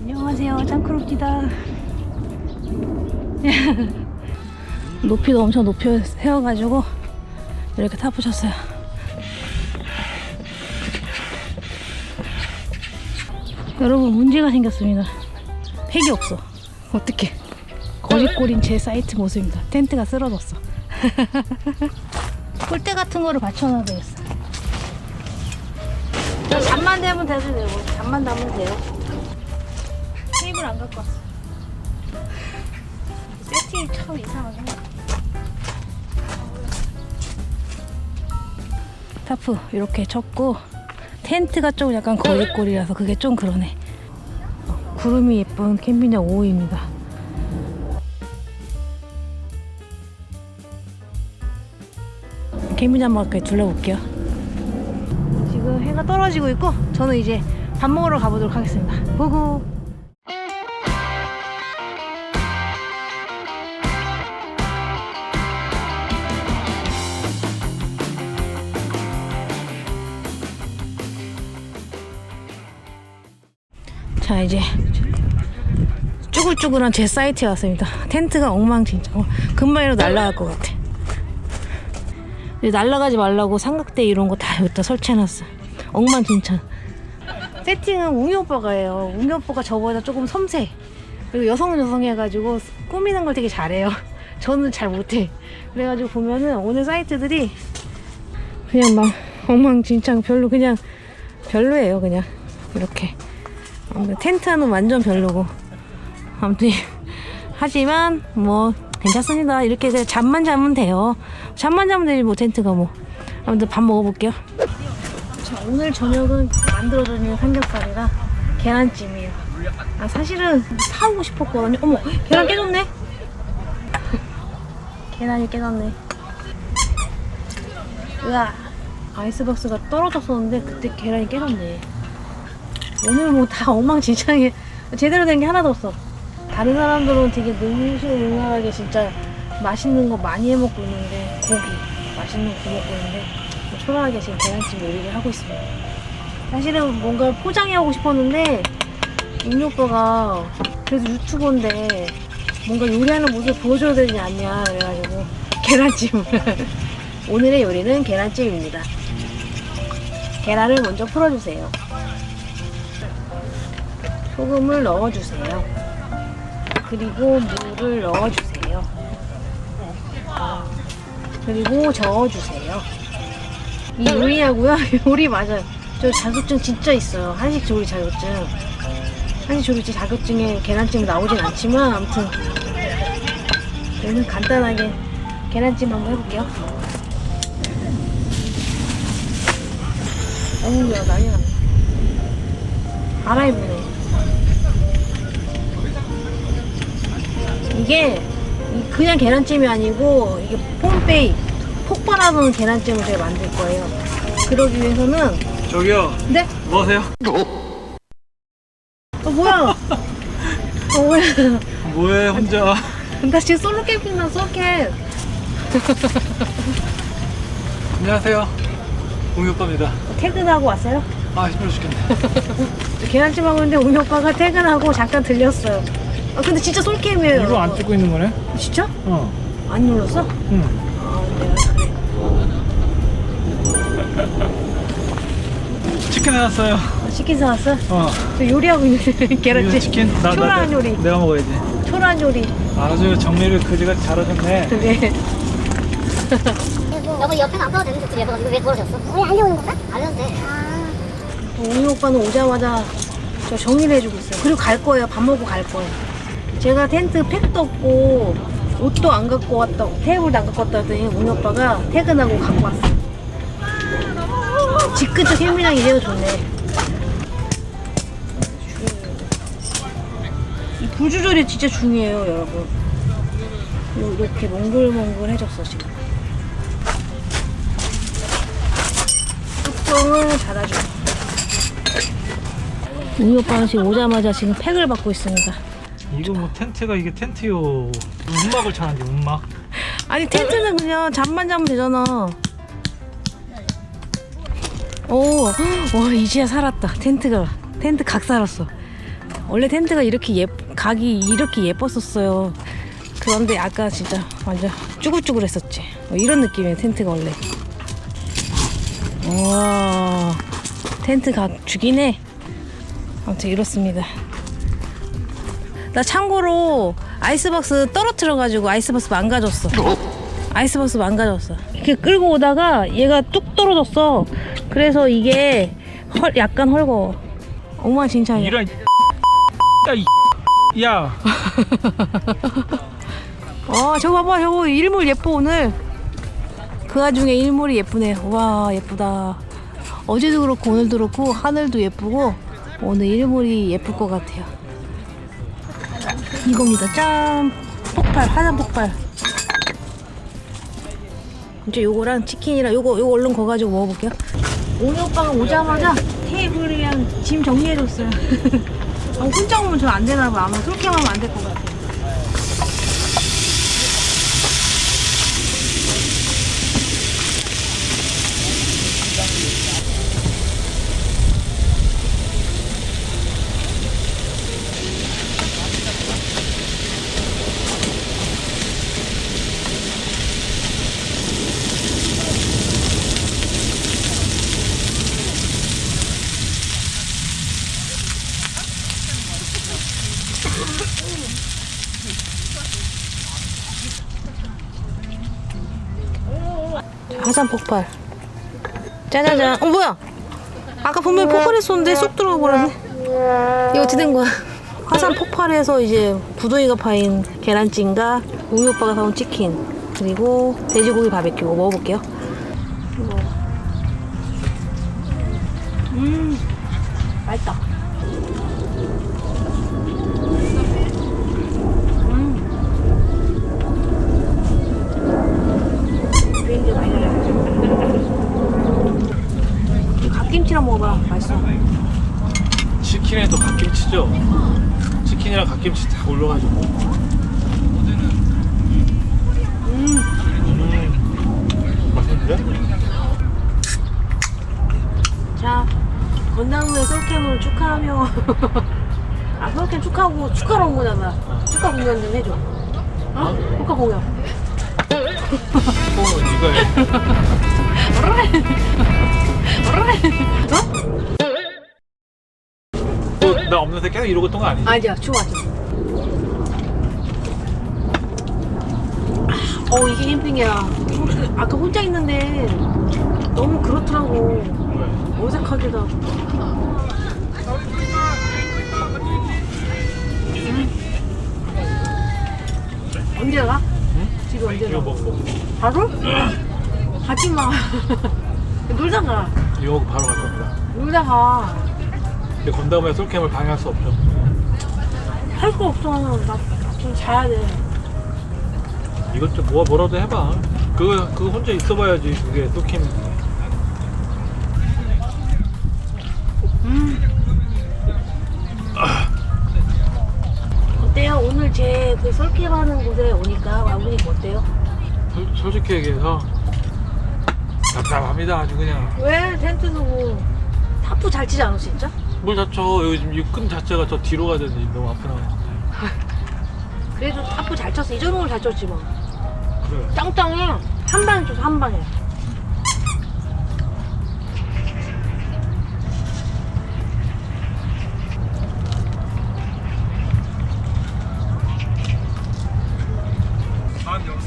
안녕하세요. 짱크롭디다. 높이도 엄청 높여 세워가지고 이렇게 타보셨어요. 여러분 문제가 생겼습니다. 팩이 없어. 어떻게 거짓골인 제 사이트 모습입니다. 텐트가 쓰러졌어. 폴대 같은 거를 받쳐놔야 되겠어. 저 잠만 대면 돼도 돼요 잠만 담으면 돼요 테이블 안 갖고 왔어. 세팅이 참 이상하네 타프 이렇게 쳤고 텐트가 좀 약간 거리꼴이라서 그게 좀 그러네. 어, 구름이 예쁜 캠핑장 5호입니다. 캠핑장 밖에 둘러볼게요. 지금 해가 떨어지고 있고 저는 이제 밥 먹으러 가보도록 하겠습니다. 고고 자 이제 쭈글쭈글한 제 사이트에 왔습니다. 텐트가 엉망진창. 어, 금방이로 날아갈 것 같아. 날아가지 말라고 삼각대 이런 거 다 여기다 설치해놨어. 엉망진창. 세팅은 웅이 오빠가 해요. 웅이 오빠가 저보다 조금 섬세. 그리고 여성 여성 해가지고 꾸미는 걸 되게 잘해요. 저는 잘 못해. 그래가지고 보면은 오늘 사이트들이 그냥 막 엉망진창 별로 그냥 별로예요 그냥. 이렇게 텐트는 완전 별로고. 아무튼 하지만 뭐 괜찮습니다. 이렇게 그냥 잠만 자면 돼요. 잠만 자면 되지 뭐 텐트가 뭐. 아무튼 밥 먹어볼게요. 자 오늘 저녁은 만들어주는 삼겹살이랑 계란찜이에요. 아 사실은 사오고 싶었거든요. 어머 계란 깨졌네? 계란이 깨졌네. 으아 아이스박스가 떨어졌었는데 그때 계란이 깨졌네 오늘 뭐 다 엉망진창에 제대로 된 게 하나도 없어. 다른 사람들은 되게 능수능란하게 진짜 맛있는 거 많이 해 먹고 있는데 고기 맛있는 거 먹고 있는데 뭐 초라하게 지금 계란찜 요리를 하고 있습니다. 사실은 뭔가 포장해 하고 싶었는데 윤희 오빠가 그래도 유튜버인데 뭔가 요리하는 모습 보여줘야 되지 않냐 그래가지고 계란찜 오늘의 요리는 계란찜입니다. 계란을 먼저 풀어주세요. 소금을 넣어주세요. 그리고 물을 넣어주세요. 그리고 저어주세요. 이 요리하고요. 요리 맞아요. 저 자격증 진짜 있어요. 한식 조리 자격증. 한식 조리 자격증에 계란찜 나오진 않지만 아무튼 저는 간단하게 계란찜 한번 해볼게요. 어우야 난리 났네. 알아입네. 이게 이- 그냥 계란찜이 아니고 이게 폼페이 폭발하는 계란찜을 제가 만들 거예요. 그러기 위해서는 저기요, 네? 뭐 하세요? 어 뭐야? 어 뭐야? 뭐해, 혼자? 나 지금 솔로 캠핑 나 솔로 캠. 안녕하세요. 공유 오빠입니다. 퇴근하고 왔어요? 아, 힘들어 죽겠네. 계란찜 하고 있는데 우리 오빠가 퇴근하고 잠깐 들렸어요. 아 근데 진짜 솔로 캠이에요. 이거 안 찍고 있는 거네? 진짜? 어. 안 눌렀어? 응. 아 그래. 치킨 해놨어요. 아, 치킨 사왔어? 어. 저 요리하고 있는데 이거 계란찜. 치킨? 나, 나, 초라한 내- 요리. 내가 먹어야지. 초란 요리. 아주 정리를 그지같이 잘하셨네. 네. 여보 옆에는 안 봐도 되는 것들이 예뻐 왜 돌아졌어? 왜 알려오는 건가? 알려도 돼. 아. 우리 오빠는 오자마자 저 정리를 해주고 있어요. 그리고 갈 거예요. 밥 먹고 갈 거예요. 제가 텐트 팩도 없고 옷도 안 갖고 왔다, 테이블도 안 갖고 왔다 했더니 우리 오빠가 퇴근하고 갖고 왔어. 집 근처 캠핑장 이래도 좋네. 이 불 조절이 진짜 중요해요, 여러분. 요- 이렇게 몽글몽글해졌어 지금. 뚜껑을 닫아줘. 우리 오빠는 지금 오자마자 지금 팩을 받고 있습니다. 이거 뭐 텐트가 이게 텐트요. 움막을 차는데, 움막. 아니 텐트는 그냥 잠만 자면 되잖아. 오, 와 이제야 살았다. 텐트가 텐트 각 살았어. 원래 텐트가 이렇게 예 각이 이렇게 예뻤었어요. 그런데 아까 진짜 완전 쭈글쭈글했었지. 뭐 이런 느낌이에요 텐트가 원래. 와 텐트 각 죽이네. 아무튼 이렇습니다. 나 참고로 아이스박스 떨어뜨려가지고 아이스박스 망가졌어. 아이스박스 망가졌어. 이렇게 끌고 오다가 얘가 뚝 떨어졌어. 그래서 이게 헐, 약간 헐거워. 엉망진창이야. 이런 야, 이 야. 어, 저거 봐봐. 저거 일몰 예뻐, 오늘. 그 와중에 일몰이 예쁘네. 와, 예쁘다. 어제도 그렇고, 오늘도 그렇고, 하늘도 예쁘고, 오늘 일몰이 예쁠 것 같아요. 이겁니다. 짠! 폭발, 화산 폭발. 이제 요거랑 치킨이랑 요거, 요거 얼른 거 가지고 먹어볼게요. 오늘 오빠가 오자마자 테이블이랑 짐 정리해줬어요. 어, 혼자 오면 저 안 되나 봐. 아마 그렇게 하면 안 될 것 같아요. 화산 폭발. 짜자잔. 어 뭐야? 아까 분명히 폭발했었는데 쏙 들어가 버렸네. 이거 어떻게 된 거야? 화산 폭발해서 이제 부동이가 파인 계란찜과 웅이 오빠가 사온 치킨 그리고 돼지고기 바베큐 먹어볼게요. 음, 맛있다. 음. 비행기 많이 날려. 갓김치랑 먹어봐. 맛있어. 치킨에도 갓김치죠. 치킨이랑 갓김치 다 올려가지고. 음. 맛있는데? 자, 건당우의 솔캠을 축하하며. 아, 솔캠 축하하고 축하로 온 거잖아. 축하 공연 좀 해줘. 어? 축하 공연. 어, 이거 해. 어, 나 없는데 계속 이러고 있던 거 아니지? 아니야, 좋아, 좋아. 어, 이게 캠핑이야. 아까 혼자 있는데 너무 그렇더라고. 왜? 어색하게다. 언제 가? 집에 언제 이거 가? 먹고 바로? 가지 마. 놀다 가. 이거 먹고 바로 갈 겁니다. 놀다 가. 근데 건담에 솔캠을 방해할 수 없죠. 할 거 없어. 나좀 자야 돼. 이것 좀 뭐, 뭐라도 해봐. 그거, 그거 혼자 있어봐야지. 그게 솔캠. 어때요? 오늘 제그 설계하는 곳에 오니까 와보니까 어때요? 솔, 솔직히 얘기해서 답답합니다. 아주 그냥. 왜 텐트도 뭐 타프 잘 치지 않아 진짜? 뭘 다쳐. 요즘 이끈 자체가 저 뒤로 가야 되는데 너무 아프나. 그래도 타프 잘 쳤어. 이전용을 잘 쳤지 뭐. 그래. 짱짱해. 한 방에 쳤어 한 방에.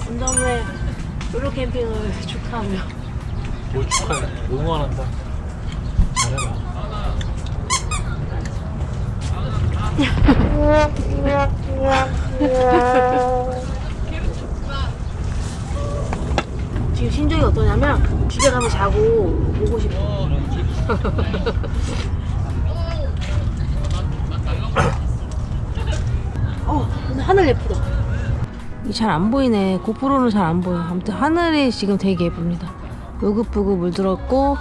분담회 솔로 캠핑을 축하하며 뭘 축하해. 응원한다. 잘해라. 지금 심정이 어떠냐면 집에 가면 자고 오고 싶어. 어, 근데 하늘 예쁘다. 잘 안 보이네. 고프로는 잘 안 보여. 아무튼 하늘이 지금 되게 예쁩니다. 으긋으긋 물들었고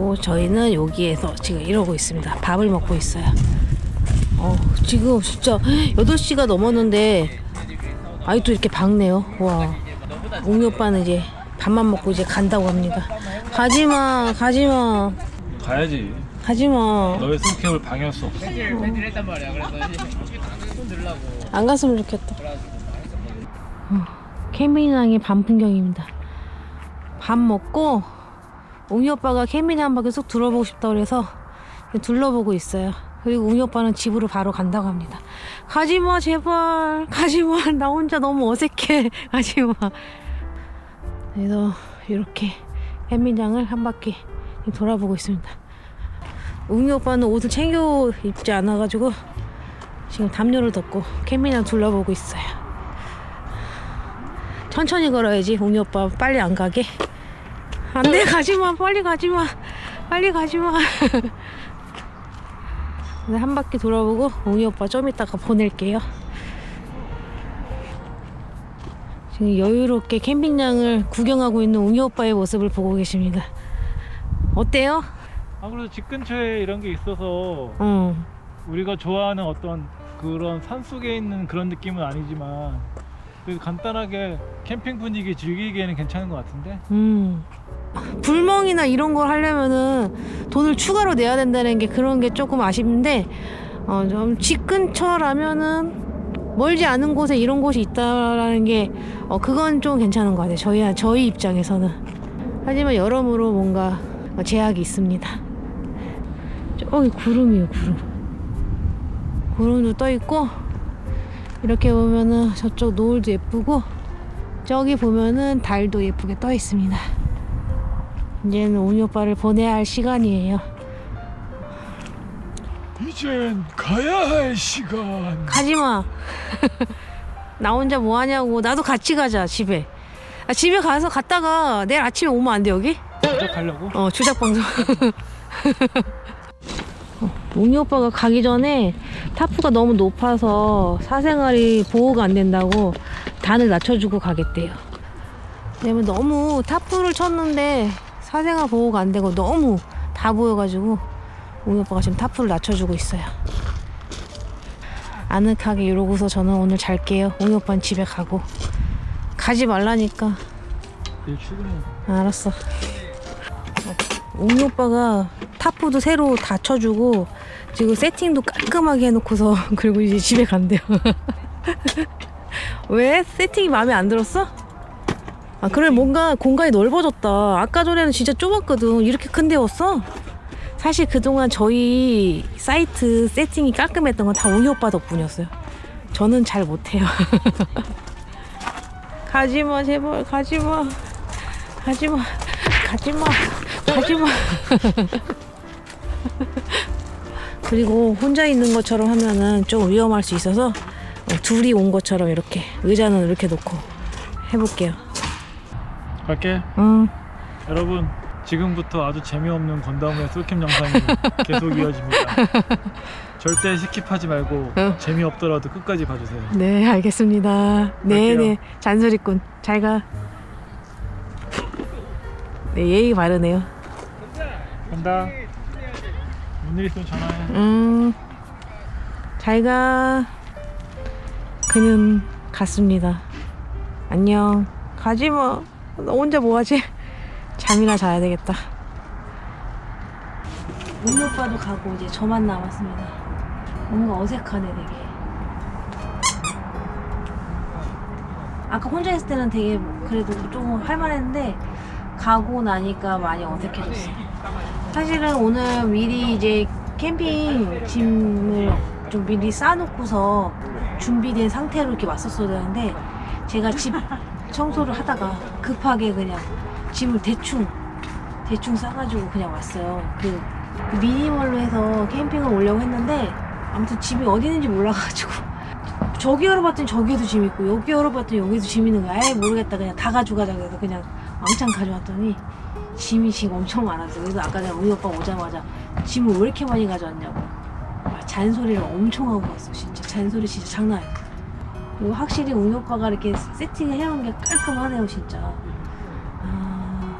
그리고 저희는 여기에서 지금 이러고 있습니다. 밥을 먹고 있어요. 어, 지금 진짜 8시가 넘었는데 아직도 이렇게 밝네요. 와. 웅이 오빠는 이제 밥만 먹고 이제 간다고 합니다. 가지마, 가지마. 가야지. 가지마 너의 손캠을 방해할 수 없어. 팬티를 말이야. 그래서 손 들라고. 안 갔으면 좋겠다 어, 캠핑장의 밤 풍경입니다 밥 먹고 웅이 오빠가 캠핑장 한 바퀴 쏙 둘러보고 싶다고 그래서 둘러보고 있어요. 그리고 웅이 오빠는 집으로 바로 간다고 합니다. 가지마 제발. 가지마. 나 혼자 너무 어색해. 가지마. 그래서 이렇게 캠핑장을 한 바퀴 돌아보고 있습니다. 웅이 오빠는 옷을 챙겨 입지 않아가지고 지금 담요를 덮고 캠핑장 둘러보고 있어요. 천천히 걸어야지 웅이 오빠 빨리 안 가게. 안돼 가지마 빨리 가지마 빨리 가지마. 네, 한 바퀴 돌아보고 웅이 오빠 좀 이따가 보낼게요. 지금 여유롭게 캠핑장을 구경하고 있는 웅이 오빠의 모습을 보고 계십니다. 어때요? 아 그래도 집 근처에 이런 게 있어서 응. 우리가 좋아하는 어떤 그런 산 속에 있는 그런 느낌은 아니지만 그래도 간단하게 캠핑 분위기 즐기기에는 괜찮은 것 같은데. 음. 불멍이나 이런 걸 하려면은 돈을 추가로 내야 된다는 게 그런 게 조금 아쉽는데 어, 좀집 근처라면은 멀지 않은 곳에 이런 곳이 있다라는 게 어, 그건 좀 괜찮은 것 같아요. 저희 저희 입장에서는 하지만 여러모로 뭔가 어, 제약이 있습니다. 저기 구름이에요, 구름. 구름도 떠 있고 이렇게 보면은 저쪽 노을도 예쁘고 저기 보면은 달도 예쁘게 떠 있습니다. 이제는 옹이 오빠를 보내야 할 시간이에요. 이젠 가야 할 시간. 가지마. 나 혼자 뭐 하냐고. 나도 같이 가자 집에. 아, 집에 가서 갔다가 내일 아침에 오면 안 돼 여기? 부탁하려고? 어 주작 방송. 어, 옹이 오빠가 가기 전에 타프가 너무 높아서 사생활이 보호가 안 된다고 단을 낮춰주고 가겠대요. 왜냐면 너무 타프를 쳤는데 사생활 보호가 안 되고 너무 다 보여가지고 옹이 오빠가 지금 타프를 낮춰주고 있어요. 아늑하게 이러고서 저는 오늘 잘게요. 옹이 오빠는 집에 가고 가지 말라니까. 내일 출근해. 알았어. 옹이 오빠가 타프도 새로 다 쳐주고 지금 세팅도 깔끔하게 해놓고서 그리고 이제 집에 간대요. 왜? 세팅이 마음에 안 들었어? 아 그래 뭔가 공간이 넓어졌다. 아까 전에는 진짜 좁았거든. 이렇게 큰 데였어. 사실 그동안 저희 사이트 세팅이 깔끔했던 건다 옹이 오빠 덕분이었어요. 저는 잘 못해요. 가지마 제발 가지마. 가지마 가지마 가지마 그리고 혼자 있는 것처럼 하면은 좀 위험할 수 있어서 어, 둘이 온 것처럼 이렇게 의자는 이렇게 놓고 해볼게요 갈게. 응 여러분 지금부터 아주 재미없는 건담의 솔캠 영상이 계속 이어집니다. 절대 스킵하지 말고 응. 재미없더라도 끝까지 봐주세요. 네 알겠습니다 네네 갈게요. 잔소리꾼 잘 가 네 예의 바르네요 간다. 뭔일 있으면 전화해. 음, 잘 가. 그는 갔습니다. 안녕. 가지 마. 너 혼자 뭐 하지? 잠이나 자야 되겠다. 웅 오빠도 가고 이제 저만 남았습니다. 뭔가 어색하네 되게. 아까 혼자 있을 때는 되게 그래도 조금 할만했는데 가고 나니까 많이 어색해졌어. 사실은 오늘 미리 이제 캠핑 짐을 좀 미리 싸놓고서 준비된 상태로 이렇게 왔었어야 되는데 제가 집 청소를 하다가 급하게 그냥 짐을 대충 대충 싸가지고 그냥 왔어요. 그, 그 미니멀로 해서 캠핑을 오려고 했는데 아무튼 집이 어디 있는지 몰라가지고 저기 열어봤더니 저기에도 짐 있고 여기 열어봤더니 여기도 짐 있는 거야. 아예 모르겠다 그냥 다 가져가자 그래서 그냥 왕창 가져왔더니 짐이 지금 엄청 많았어요. 그래서 아까 내가 우리 오빠 오자마자 짐을 왜 이렇게 많이 가져왔냐고 막 잔소리를 엄청 하고 왔어. 진짜 잔소리 진짜 장난 아니야. 그리고 확실히 우리 오빠가 이렇게 세팅을 해놓은 게 깔끔하네요, 진짜. 아,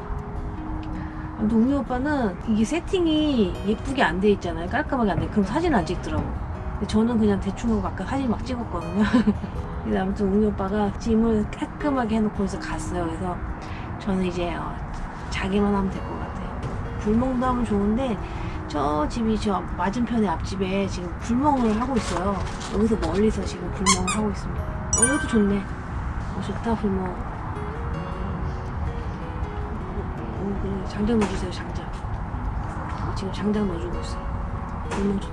아무튼 우리 오빠는 이게 세팅이 예쁘게 안 돼 있잖아요. 깔끔하게 안 돼. 그럼 사진 안 찍더라고. 근데 저는 그냥 대충 하고 아까 사진 막 찍었거든요. 근데 아무튼 우리 오빠가 짐을 깔끔하게 해놓고 해서 갔어요. 그래서 저는 이제 어, 자기만 하면 될 것 같아요. 불멍도 하면 좋은데 저 집이 저 맞은편에 앞집에 지금 불멍을 하고 있어요. 여기서 멀리서 지금 불멍을 하고 있습니다. 어, 이것도 좋네. 어, 좋다, 불멍. 어. 장작 넣어주세요, 장작. 어, 지금 장작 넣어주고 있어. 불멍 좋다.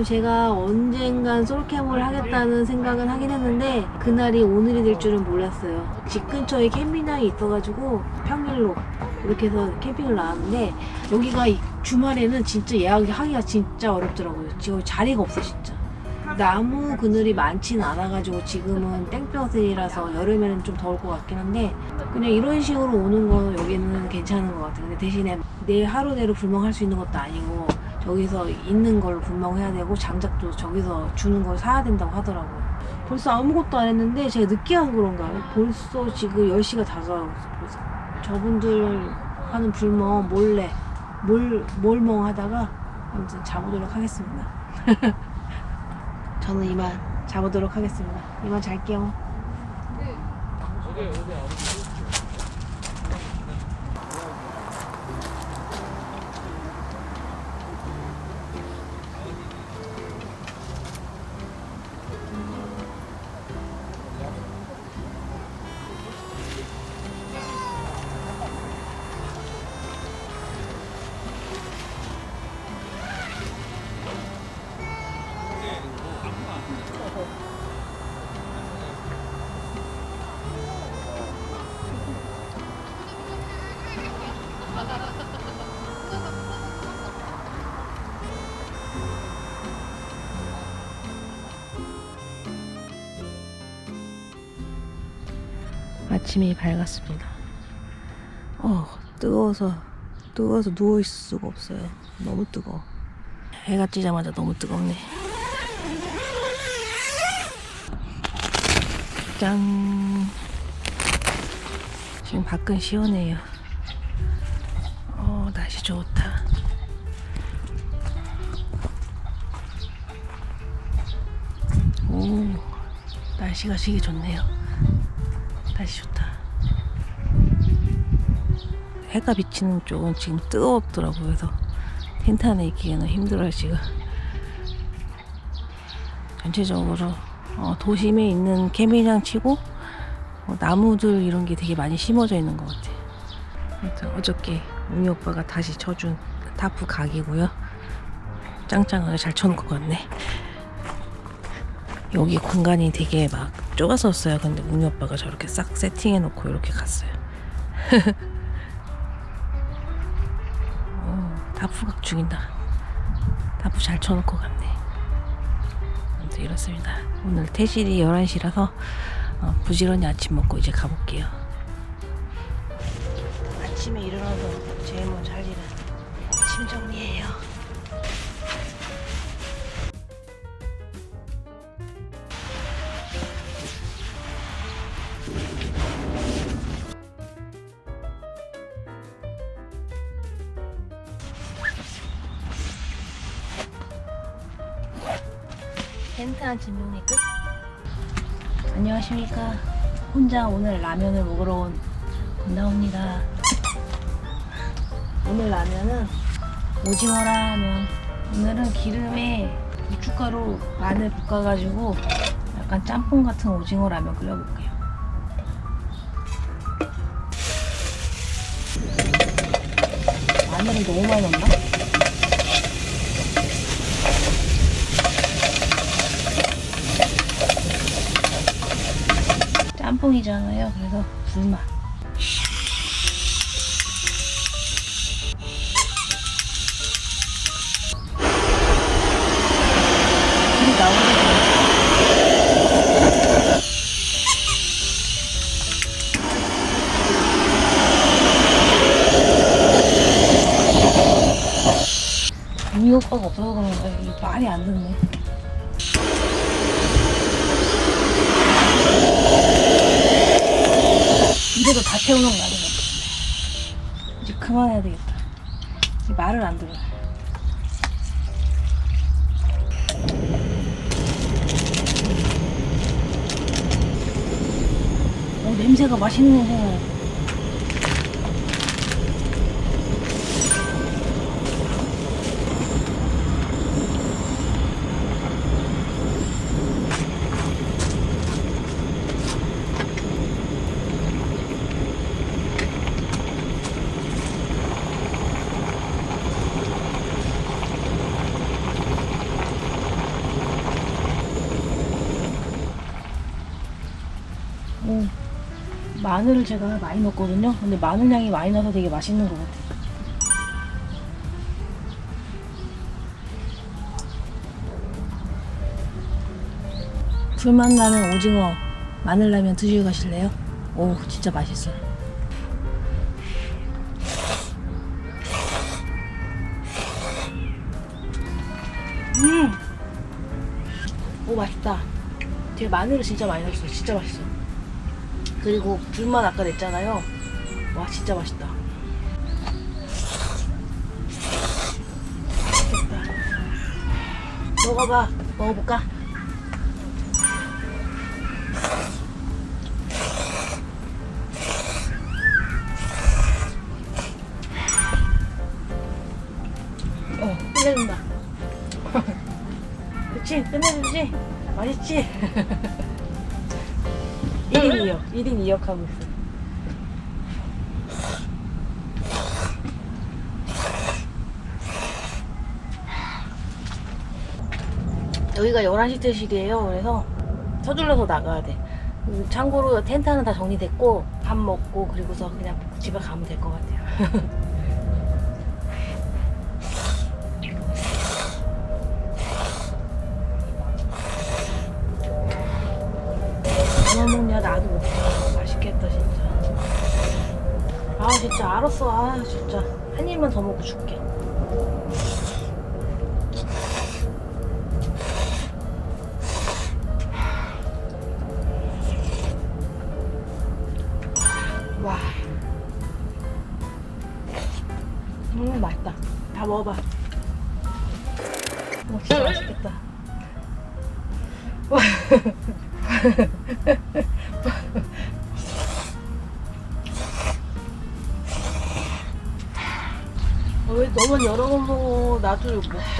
제가 언젠간 솔캠을 하겠다는 생각은 하긴 했는데 그날이 오늘이 될 줄은 몰랐어요. 집 근처에 캠핑장이 있어가지고 평일로 이렇게 해서 캠핑을 나왔는데 여기가 이- 주말에는 진짜 예약하기가 진짜 어렵더라고요. 지금 자리가 없어 진짜. 나무 그늘이 많지는 않아가지고 지금은 땡볕이라서 여름에는 좀 더울 것 같긴 한데 그냥 이런 식으로 오는 거 여기는 괜찮은 것 같아요. 근데 대신에 내 하루대로 불멍할 수 있는 것도 아니고 저기서 있는 걸 불멍해야 되고 장작도 저기서 주는 걸 사야 된다고 하더라고요. 벌써 아무것도 안 했는데 제가 늦게 한 그런가요? 벌써 지금 10시가 다가가고 있어 벌써. 저분들 하는 불멍 몰래 몰, 몰멍 하다가 아무튼 자보도록 하겠습니다. 저는 이만 자보도록 하겠습니다. 이만 잘게요. 아침이 밝았습니다. 어, 뜨거워서, 뜨거워서 누워있을 수가 없어요. 너무 뜨거워. 해가 찌자마자 너무 뜨겁네. 짠. 지금 밖은 시원해요. 어, 날씨 좋다. 오, 날씨가 되게 좋네요. 날씨 좋다. 해가 비치는 쪽은 지금 뜨겁더라고요. 그래서 텐트 안에 있기에는 힘들어요, 지금. 전체적으로 어, 도심에 있는 캠핑장 치고 어, 나무들 이런 게 되게 많이 심어져 있는 것 같아요. 아무튼 어저께 웅이 오빠가 다시 쳐준 타프 각이고요. 짱짱하게 잘 쳐놓은 것 같네. 여기 공간이 되게 막 좁았었어요. 근데 웅이 오빠가 저렇게 싹 세팅해놓고 이렇게 갔어요. 어, 다프각 죽인다. 다프 잘 쳐놓고 갔네. 아무튼 이렇습니다. 오늘 퇴실이 11시라서 어, 부지런히 아침 먹고 이제 가볼게요. 아침에 일어나서 제일 먼저 할 일은 아침 정리예요. 아침 정리 끝. 안녕하십니까. 혼자 오늘 라면을 먹으러 온 건다옵니다. 오늘 라면은 오징어 라면. 오늘은 기름에 고춧가루 마늘 볶아가지고 약간 짬뽕 같은 오징어 라면 끓여볼게요. 마늘을 너무 많이 넣나? 짬뽕이잖아요. 그래서 불맛. 불이 나오거든요. 우리 오빠가 없어서 그런가 이 말이 안 듣네. 이래도 다 태우는 거 아닌가? 이제 그만해야 되겠다. 이제 말을 안 들어. 어, 냄새가 맛있는 마늘을 제가 많이 넣었거든요. 근데 마늘 향이 많이 나서 되게 맛있는 것 같아요. 불맛 나는 오징어 마늘라면 드시고 가실래요? 오 진짜 맛있어요. 음, 오 맛있다. 되게 마늘을 진짜 많이 넣었어요. 진짜 맛있어. 그리고 불맛 아까 냈잖아요. 와 진짜 맛있다. 먹어봐. 먹어볼까? 어, 끝내준다. 그치? 끝내주지? 맛있지? 1인 2역, 1인 2역 하고 있어. 여기가 11시 퇴실이에요. 그래서 서둘러서 나가야 돼. 음, 참고로 텐트는 다 정리됐고, 밥 먹고, 그리고서 그냥 집에 가면 될 것 같아요. 진짜 알았어. 아 진짜. 한 입만 더 먹고 줄게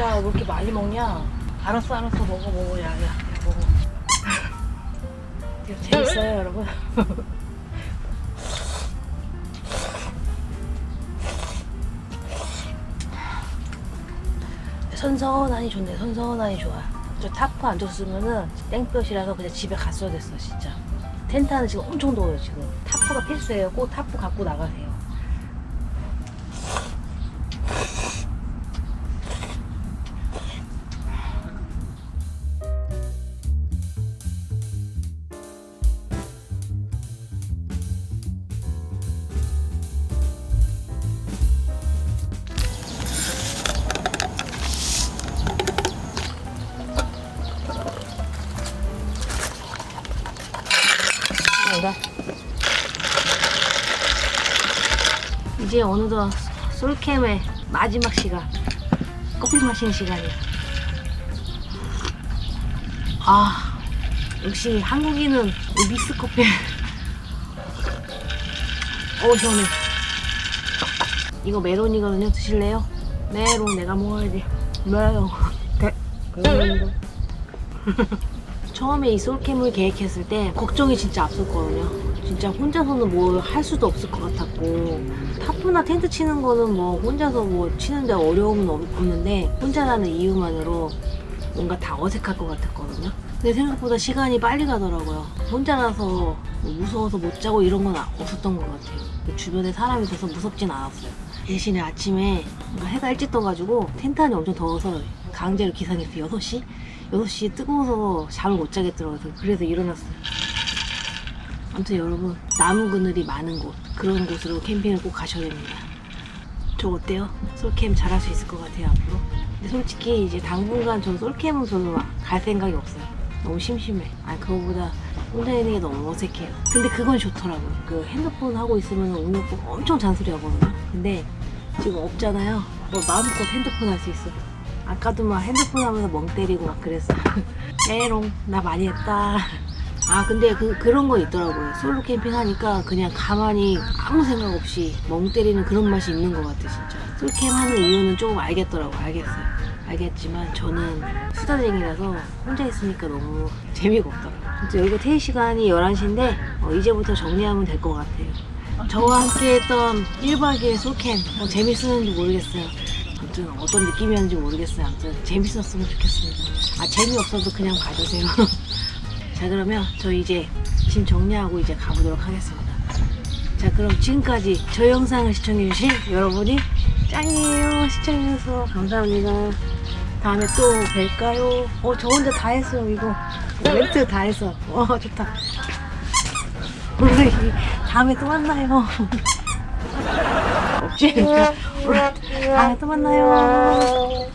먹자. 왜 이렇게 많이 먹냐? 알았어, 알았어. 먹어, 먹어. 야, 야, 야 먹어. 이거 재밌어요, 여러분? 선선하니 좋네. 선선하니 좋아. 저 타프 안 줬으면은 땡볕이라서 그냥 집에 갔어야 됐어, 진짜. 텐트 안에 지금 엄청 더워요, 지금. 타프가 필수예요. 꼭 타프 갖고 나가세요. 캠의 마지막 시간. 커피 마시는 시간이야. 아, 역시 한국인은 오비스 커피. 어, 시원해. 이거 메론이거든요. 드실래요? 메론 내가 먹어야지. 메론. 네. 메론. 처음에 이 솔캠을 계획했을 때 걱정이 진짜 앞섰거든요. 진짜 혼자서는 뭐할 수도 없을 것 같았고 타프나 텐트 치는 거는 뭐 혼자서 뭐 치는데 어려움은 없- 없는데 혼자라는 이유만으로 뭔가 다 어색할 것 같았거든요. 근데 생각보다 시간이 빨리 가더라고요. 혼자라서 뭐 무서워서 못 자고 이런 건 아- 없었던 것 같아요. 그 주변에 사람이 있어서 무섭진 않았어요. 대신에 아침에 뭔가 해가 일찍 떠가지고 텐트 안이 엄청 더워서 강제로 기상했어요. 6시? 6시 뜨거워서 잠을 못 자겠더라고요. 그래서 일어났어요. 아무튼 여러분 나무 그늘이 많은 곳 그런 곳으로 캠핑을 꼭 가셔야 됩니다. 저 어때요? 솔캠 잘할 수 있을 것 같아요 앞으로. 근데 솔직히 이제 당분간 저 솔캠은 별로 갈 생각이 없어요. 너무 심심해. 아 그거보다 혼자 있는 게 너무 어색해요. 근데 그건 좋더라고요. 그 핸드폰 하고 있으면 오늘 꼭 엄청 잔소리 하거든요. 근데 지금 없잖아요. 뭐 마음껏 핸드폰 할 수 있어. 아까도 막 핸드폰 하면서 멍 때리고 막 그랬어. 에롱 나 많이 했다. 아 근데 그 그런 거 있더라고요. 솔로 캠핑 하니까 그냥 가만히 아무 생각 없이 멍 때리는 그런 맛이 있는 것 같아 진짜. 솔캠 하는 이유는 조금 알겠더라고. 알겠어요. 알겠지만 저는 수다쟁이라서 혼자 있으니까 너무 재미가 없더라고요. 이제 여기가 퇴실 시간이 11시인데 어, 이제부터 정리하면 될 것 같아요. 저와 함께 했던 1박 2일 솔캠 어, 재밌었는지 모르겠어요. 아무튼 어떤 느낌이었는지 모르겠어요. 아무튼 재밌었으면 좋겠습니다. 아 재미없어도 그냥 가주세요. 자 그러면 저 이제 짐 정리하고 이제 가보도록 하겠습니다. 자 그럼 지금까지 저 영상을 시청해주신 여러분이 짱이에요. 시청해주셔서 감사합니다. 다음에 또 뵐까요? 어저 혼자 다 했어요 이거. 멘트 다 했어. 어 좋다. 우리 다음에 또 만나요. 없지? 다음에 또 만나요